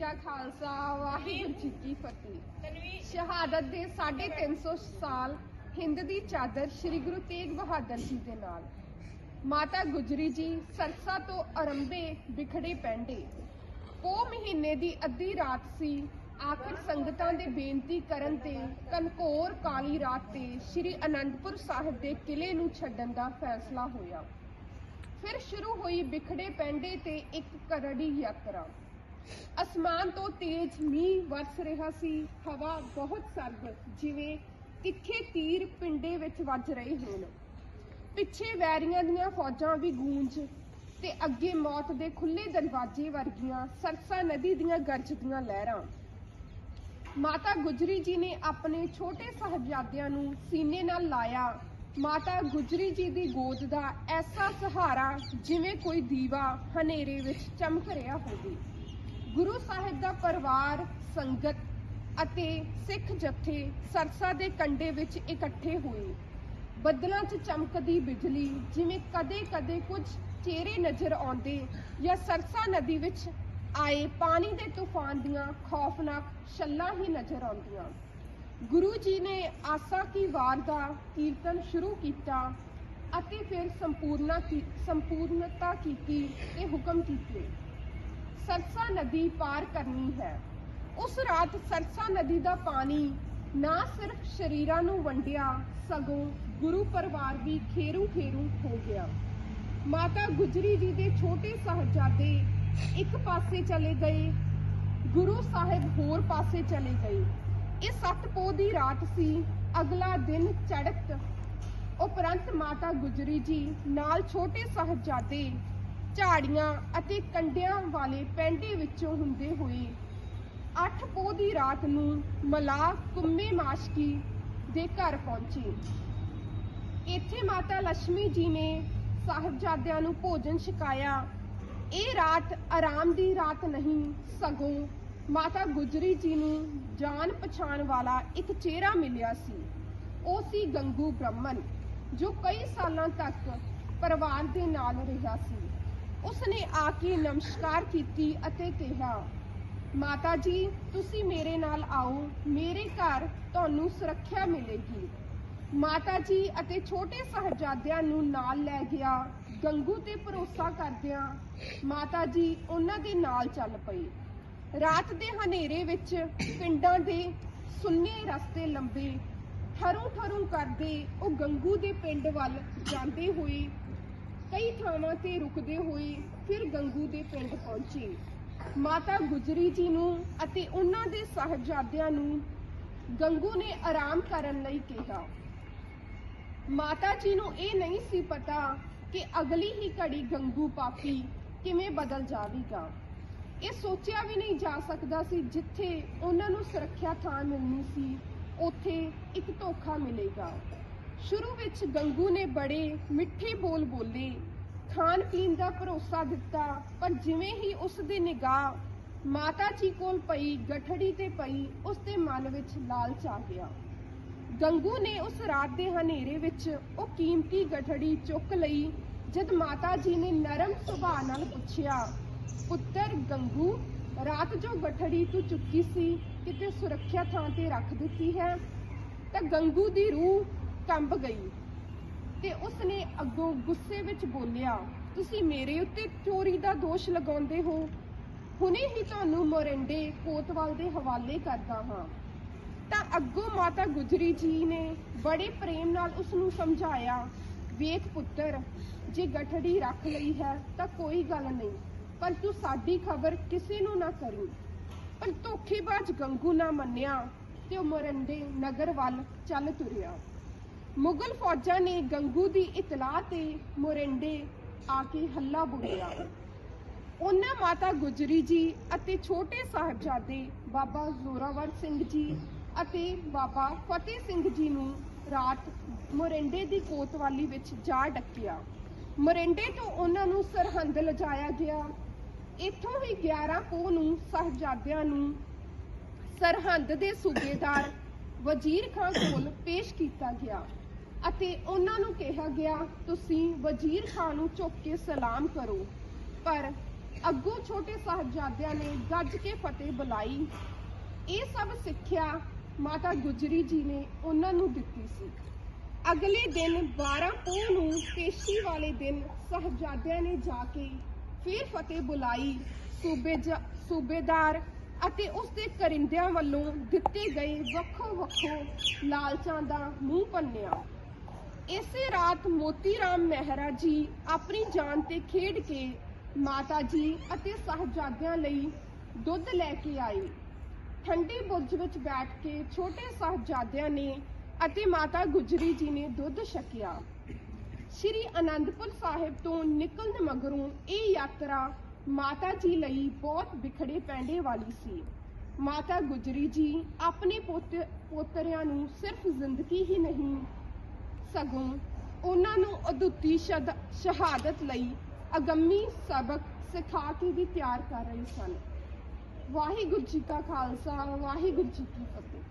ਕਾ ਖਾਲਸਾ ਵਾਹਿਗੁਰੂ ਜੀ ਕੀ ਫਤਿਹ। ਸ਼ਹਾਦਤ ਦੇ 350 ਸਾਲ ਹਿੰਦ ਦੀ ਚਾਦਰ ਸ੍ਰੀ ਗੁਰੂ ਤੇਗ ਬਹਾਦਰ ਜੀ ਦੇ ਨਾਲ। ਮਾਤਾ ਗੁਜਰੀ ਜੀ ਸਰਸਾ ਤੋਂ ਅਰੰਭੇ ਵਿਖੜੇ ਪੈਂਡੇ ਪੋ ਮਹੀਨੇ ਦੀ ਅੱਧੀ ਰਾਤ ਸੀ ਆਖਰ ਸੰਗਤਾਂ ਦੇ ਬੇਨਤੀ ਕਰਨ ਤੇ ਕਨਕੌਰ ਕਾਲੀ ਰਾਤ ਤੇ ਸ੍ਰੀ ਅਨੰਦਪੁਰ ਸਾਹਿਬ ਦੇ ਕਿਲੇ ਨੂੰ ਛੱਡਣ ਦਾ ਫੈਸਲਾ ਹੋਇਆ। ਫਿਰ ਸ਼ੁਰੂ ਹੋਈ ਵਿਖੜੇ ਪੈਂਡੇ ਤੇ ਇੱਕ ਕਰੜੀ ਯਾਤਰਾ। ਅਸਮਾਨ ਤੋਂ ਤੇਜ਼ ਮੀਂਹ ਵਰਸ ਰਿਹਾ ਸੀ, ਹਵਾ ਬਹੁਤ ਸਰਦ ਜਿਵੇਂ ਤਿੱਖੇ ਤੀਰ ਪਿੰਡੇ ਵਿੱਚ ਵੱਜ ਰਹੇ ਹੋਣ। ਪਿੱਛੇ ਵੈਰੀਆਂ ਦੀਆਂ ਫੌਜਾਂ ਵੀ ਗੂੰਜ ਤੇ ਅੱਗੇ ਮੌਤ ਦੇ ਖੁੱਲੇ ਦਰਵਾਜ਼ੇ ਵਰਗੀਆਂ ਸਰਸਾ ਨਦੀ ਦੀਆਂ ਗਰਜਦੀਆਂ ਲਹਿਰਾਂ। ਮਾਤਾ ਗੁਜਰੀ ਜੀ ਨੇ ਆਪਣੇ ਛੋਟੇ ਸਾਹਿਬਜ਼ਾਦਿਆਂ ਨੂੰ ਸੀਨੇ ਨਾਲ ਲਾਇਆ। ਮਾਤਾ ਗੁਜਰੀ ਜੀ ਦੀ ਗੋਦ ਦਾ ਐਸਾ ਸਹਾਰਾ ਜਿਵੇਂ ਕੋਈ ਦੀਵਾ ਹਨੇਰੇ ਵਿੱਚ ਚਮਕ ਰਿਹਾ ਹੋਵੇ। ਗੁਰੂ ਸਾਹਿਬ ਦਾ ਪਰਿਵਾਰ, ਸੰਗਤ ਅਤੇ ਸਿੱਖ ਜਥੇ ਸਰਸਾ ਦੇ ਕੰਡੇ ਵਿੱਚ ਇਕੱਠੇ ਹੋਏ। ਬੱਦਲਾਂ 'ਚ ਚਮਕਦੀ ਬਿਜਲੀ ਜਿਵੇਂ ਕਦੇ-ਕਦੇ ਕੁਝ ਚਿਹਰੇ ਨਜ਼ਰ ਆਉਂਦੇ ਜਾਂ ਸਰਸਾ ਨਦੀ ਵਿੱਚ ਆਏ ਪਾਣੀ ਦੇ ਤੂਫਾਨ ਦੀਆਂ ਖੌਫਨਾਕ ਛੱਲਾਂ ਹੀ ਨਜ਼ਰ ਆਉਂਦੀਆਂ। ਗੁਰੂ ਜੀ ਨੇ ਆਸਾ ਕੀ ਵਾਰ ਦਾ ਕੀਰਤਨ ਸ਼ੁਰੂ ਕੀਤਾ ਅਤੇ ਫਿਰ ਸੰਪੂਰਨਾ ਸੰਪੂਰਨਤਾ ਕੀਤੀ ਤੇ ਹੁਕਮ ਕੀਤੇ। ਸਰਸਾ ਨਦੀ ਪਾਰ ਕਰਨੀ ਹੈ। ਉਸ ਰਾਤ ਸਰਸਾ ਨਦੀ ਦਾ ਪਾਣੀ ਨਾ ਸਿਰਫ ਸ਼ਰੀਰਾਂ ਨੂੰ ਵੰਡਿਆ, ਸਗੋਂ ਗੁਰੂ ਪਰਿਵਾਰ ਵੀ ਖੇਰੂ ਖੇਰੂ ਹੋ ਗਿਆ। ਮਾਤਾ ਗੁਜਰੀ ਜੀ ਦੇ ਛੋਟੇ ਸਾਹਿਬਜ਼ਾਦੇ ਇੱਕ ਪਾਸੇ ਚਲੇ ਗਏ, ਗੁਰੂ ਸਾਹਿਬ ਹੋਰ ਪਾਸੇ ਚਲੇ ਗਏ। ਇਹ ਸੱਤ ਪੋਹ ਦੀ ਰਾਤ ਸੀ, ਅਗਲਾ ਦਿਨ ਚੜਤ ਉਪਰੰਤ ਮਾਤਾ ਗੁਜਰੀ ਜੀ ਨਾਲ ਛੋਟੇ ਸਾਹਿਬਜ਼ਾਦੇ ਝਾੜੀਆਂ ਅਤੇ ਕੰਡਿਆਂ ਵਾਲੇ ਪੈਂਡੇ ਵਿੱਚੋਂ ਹੁੰਦੇ ਹੋਏ, ਅੱਠ ਪੋਹ ਦੀ ਰਾਤ ਨੂੰ ਮਲਾ ਕੁੰਮੇ ਮਾਸ਼ਕੀ ਦੇ ਘਰ ਪਹੁੰਚੇ। ਇੱਥੇ ਮਾਤਾ ਲక్ష్ਮੀ ਜੀ ਨੇ ਸਾਹਿਬਜ਼ਾਦਿਆਂ ਨੂੰ ਭੋਜਨ ਛਕਾਇਆ। ਇਹ ਰਾਤ ਆਰਾਮ ਦੀ ਰਾਤ ਨਹੀਂ, ਸਗੋਂ ਮਾਤਾ ਗੁਜਰੀ ਜੀ ਨੂੰ ਜਾਣ ਪਛਾਣ ਵਾਲਾ ਇੱਕ ਚਿਹਰਾ ਮਿਲਿਆ ਸੀ। ਉਹ ਸੀ ਗੰਗੂ ਬ੍ਰਹਮਨ, ਜੋ ਕਈ ਸਾਲਾਂ ਤੱਕ ਪਰਿਵਾਰ ਦੇ ਨਾਲ ਰਿਹਾ ਸੀ। ਉਸਨੇ ਆ ਕੇ ਨਮਸਕਾਰ ਕੀਤੀ ਅਤੇ ਕਿਹਾ, ਮਾਤਾ ਜੀ, ਤੁਸੀਂ ਮੇਰੇ ਨਾਲ ਆਓ, ਮੇਰੇ ਘਰ ਤੁਹਾਨੂੰ ਸੁਰੱਖਿਆ ਮਿਲੇਗੀ। ਮਾਤਾ ਜੀ ਅਤੇ ਛੋਟੇ ਸਾਹਿਬਜ਼ਾਦਿਆਂ ਨੂੰ ਨਾਲ ਲੈ ਗਿਆ, ਗੰਗੂ ਤੇ ਭਰੋਸਾ ਕਰਦਿਆਂ ਮਾਤਾ ਜੀ ਉਹਨਾਂ ਦੇ ਨਾਲ ਚੱਲ ਪਈ ਰਾਤ ਦੇ ਹਨੇਰੇ ਵਿੱਚ ਪਿੰਡਾਂ ਦੇ ਸੁੰਨੇ ਰਸਤੇ ਲੰਬੇ ਠਰੂ ਠਰੂ ਕਰਦੇ ਉਹ ਗੰਗੂ ਦੇ ਪਿੰਡ ਵੱਲ ਜਾਂਦੇ ਹੋਏ ਕਈ ਥਾਵਾਂ ਤੇ ਰੁਕਦੇ ਹੋਏ ਫਿਰ ਗੰਗੂ ਦੇ ਪਿੰਡ ਪਹੁੰਚੇ। ਮਾਤਾ ਗੁਜਰੀ ਜੀ ਨੂੰ ਅਤੇ ਉਹਨਾਂ ਦੇ ਸਾਹਿਬਜ਼ਾਦਿਆਂ ਨੂੰ ਗੰਗੂ ਨੇ ਆਰਾਮ ਕਰਨ ਲਈ ਕਿਹਾ। ਮਾਤਾ ਜੀ ਨੂੰ ਇਹ ਨਹੀਂ ਸੀ ਪਤਾ ਕਿ ਅਗਲੀ ਹੀ ਘੜੀ ਗੰਗੂ ਪਾਪੀ ਕਿਵੇਂ ਬਦਲ ਜਾਵੇਗਾ। ਇਹ ਸੋਚਿਆ ਵੀ ਨਹੀਂ ਜਾ ਸਕਦਾ ਸੀ ਜਿੱਥੇ ਉਹਨਾਂ ਨੂੰ ਸੁਰੱਖਿਆ ਥਾਂ ਮਿਲਣੀ ਸੀ, ਉੱਥੇ ਇੱਕ ਧੋਖਾ ਮਿਲੇਗਾ। ਸ਼ੁਰੂ ਵਿੱਚ ਗੰਗੂ ਨੇ ਬੜੇ ਮਿੱਠੇ ਬੋਲ ਬੋਲੇ। ਖਾਣ ਪੀਣ ਦਾ ਭਰੋਸਾ ਦਿੱਤਾ, ਪਰ ਜਿਵੇਂ ਹੀ ਉਸ ਦੀ ਨਿਗਾਹ ਮਾਤਾ ਜੀ ਕੋਲ ਪਈ, ਗਠੜੀ ਤੇ ਪਈ, ਉਸ ਦੇ ਮਨ ਵਿੱਚ ਲਾਲਚ ਆ ਗਿਆ। ਗੰਗੂ ਨੇ ਉਸ ਰਾਤ ਦੇ ਹਨੇਰੇ ਵਿੱਚ ਉਹ ਕੀਮਤੀ ਗਠੜੀ ਚੁੱਕ ਲਈ, ਜਦ ਮਾਤਾ ਜੀ ਨੇ ਨਰਮ ਸੁਭਾਅ ਨਾਲ ਪੁੱਛਿਆ, ਪੁੱਤਰ ਗੰਗੂ, ਰਾਤ ਜੋ ਗਠੜੀ ਤੂੰ ਚੁੱਕੀ ਸੀ, ਕਿਤੇ ਸੁਰੱਖਿਆ ਥਾਂ ਤੇ ਰੱਖ ਦਿੱਤੀ ਹੈ? ਤਾਂ ਗੰਗੂ ਦੀ ਰੂਹ ਕੰਬ ਗਈ। ਤੇ ਉਸਨੇ ਅੱਗੋਂ ਗੁੱਸੇ ਵਿੱਚ ਬੋਲਿਆ, ਤੁਸੀਂ ਮੇਰੇ ਉੱਤੇ ਚੋਰੀ ਦਾ ਦੋਸ਼ ਲਗਾਉਂਦੇ ਹੋ? ਹੁਣੇ ਹੀ ਤੁਹਾਨੂੰ ਮੋਰਿੰਡੇ ਕੋਤਵਾਲ ਦੇ ਹਵਾਲੇ ਕਰਦਾ ਹਾਂ। ਤਾਂ ਅੱਗੋਂ ਮਾਤਾ ਗੁਜਰੀ ਜੀ ਨੇ ਬੜੇ ਪ੍ਰੇਮ ਨਾਲ ਉਸ ਨੂੰ ਸਮਝਾਇਆ, ਵੇਖ ਪੁੱਤਰ, ਜੇ ਗਠੜੀ ਰੱਖ ਲਈ ਹੈ ਤਾਂ ਕੋਈ ਗੱਲ ਨਹੀਂ, ਪਰ ਤੂੰ ਸਾਡੀ ਖਬਰ ਕਿਸੇ ਨੂੰ ਨਾ ਕਰੀ। ਪਰ ਧੋਖੇਬਾਜ਼ ਗੰਗੂ ਨਾ ਮੰਨਿਆ ਤੇ ਉਹ ਮੋਰਿੰਡੇ ਨਗਰ ਵੱਲ ਚੱਲ ਤੁਰਿਆ। ਮੁਗਲ ਫੌਜਾਂ ਨੇ ਗੰਗੂ ਦੀ ਇਤਲਾਹ ਤੇ ਮੋਰਿੰਡੇ ਆ ਕੇ ਹੱਲਾ ਬੋਲਿਆ ਉਹਨਾਂ ਮਾਤਾ ਗੁਜਰੀ ਜੀ ਅਤੇ ਛੋਟੇ ਸਾਹਿਬਜ਼ਾਦੇ ਬਾਬਾ ਜ਼ੋਰਾਵਰ ਸਿੰਘ ਜੀ ਅਤੇ ਬਾਬਾ ਫਤਿਹ ਸਿੰਘ ਜੀ ਨੂੰ ਰਾਤ ਮੋਰਿੰਡੇ ਦੀ ਕੋਤਵਾਲੀ ਵਿੱਚ ਜਾ ਡੱਕਿਆ। ਮੋਰਿੰਡੇ ਤੋਂ ਉਹਨਾਂ ਨੂੰ ਸਰਹੰਦ ਲਿਜਾਇਆ ਗਿਆ। ਇੱਥੋਂ ਹੀ 11 ਪੋਹ ਨੂੰ ਸਾਹਿਬਜ਼ਾਦਿਆਂ ਨੂੰ ਸਰਹੰਦ ਦੇ ਸੂਬੇਦਾਰ ਵਜ਼ੀਰ ਖਾਨ ਕੋਲ ਪੇਸ਼ ਕੀਤਾ ਗਿਆ। ਅਤੇ ਉਹਨਾਂ ਨੂੰ ਕਿਹਾ ਗਿਆ, ਤੁਸੀਂ ਵਜ਼ੀਰ ਖਾਨ ਨੂੰ ਝੁੱਕ ਕੇ ਸਲਾਮ ਕਰੋ। ਪਰ ਅੱਗੋਂ ਛੋਟੇ ਸਾਹਿਬਜ਼ਾਦਿਆਂ ਨੇ ਗੱਜ ਕੇ ਫਤਿਹ ਬੁਲਾਈ। ਇਹ ਸਭ ਸਿੱਖਿਆ ਮਾਤਾ ਗੁਜਰੀ ਜੀ ਨੇ ਉਹਨਾਂ ਨੂੰ ਦਿੱਤੀ ਸੀ। ਅਗਲੇ ਦਿਨ 12 ਪੋਹ ਨੂੰ ਪੇਸ਼ੀ ਵਾਲੇ ਦਿਨ ਸਾਹਿਬਜ਼ਾਦਿਆਂ ਨੇ ਜਾ ਕੇ ਫਿਰ ਫਤਿਹ ਬੁਲਾਈ। ਸੂਬੇ ਸੂਬੇਦਾਰ ਅਤੇ ਉਸ ਦੇ ਕਰਿੰਦਿਆਂ ਵੱਲੋਂ ਦਿੱਤੇ ਗਏ ਵੱਖੋ ਵੱਖੋ ਲਾਲਚਾਂ ਦਾ ਮੂੰਹ ਭੰਨਿਆ ਇਸੇ ਰਾਤ ਮੋਤੀ ਰਾਮ ਮਹਿਰਾ ਜੀ ਆਪਣੀ ਜਾਨ ਤੇ ਖੇਡ ਕੇ ਮਾਤਾ ਜੀ ਅਤੇ ਸਾਹਿਬਜ਼ਾਦਿਆਂ ਲਈ ਦੁੱਧ ਲੈ ਕੇ ਆਏ। ਠੰਡੇ ਬੁਰਜ ਵਿੱਚ ਬੈਠ ਕੇ ਛੋਟੇ ਸਾਹਿਬਜ਼ਾਦਿਆਂ ਨੇ ਅਤੇ ਮਾਤਾ ਗੁਜਰੀ ਜੀ ਨੇ ਦੁੱਧ ਛਕਿਆ। ਸ਼੍ਰੀ ਅਨੰਦਪੁਰ ਸਾਹਿਬ ਤੋਂ ਨਿਕਲਣ ਮਗਰੋਂ ਇਹ ਯਾਤਰਾ ਮਾਤਾ ਜੀ ਲਈ ਬਹੁਤ ਵਿਖੜੇ ਪੈਂਡੇ ਵਾਲੀ ਸੀ। ਮਾਤਾ ਗੁਜਰੀ ਜੀ ਆਪਣੇ ਪੁੱਤ ਪੋਤਰਿਆਂ ਨੂੰ ਸਿਰਫ ਜ਼ਿੰਦਗੀ ਹੀ ਨਹੀਂ ਸਗੋਂ ਉਹਨਾਂ ਨੂੰ ਅਦੁੱਤੀ ਸ਼ਹਾਦਤ ਲਈ ਅਗੰਮੀ ਸਬਕ ਸਿਖਾ ਕੇ ਵੀ ਤਿਆਰ ਕਰ ਰਹੇ ਸਨ। ਵਾਹਿਗੁਰੂ ਜੀ ਕਾ ਖਾਲਸਾ, ਵਾਹਿਗੁਰੂ ਜੀ ਕੀ ਫਤਿਹ।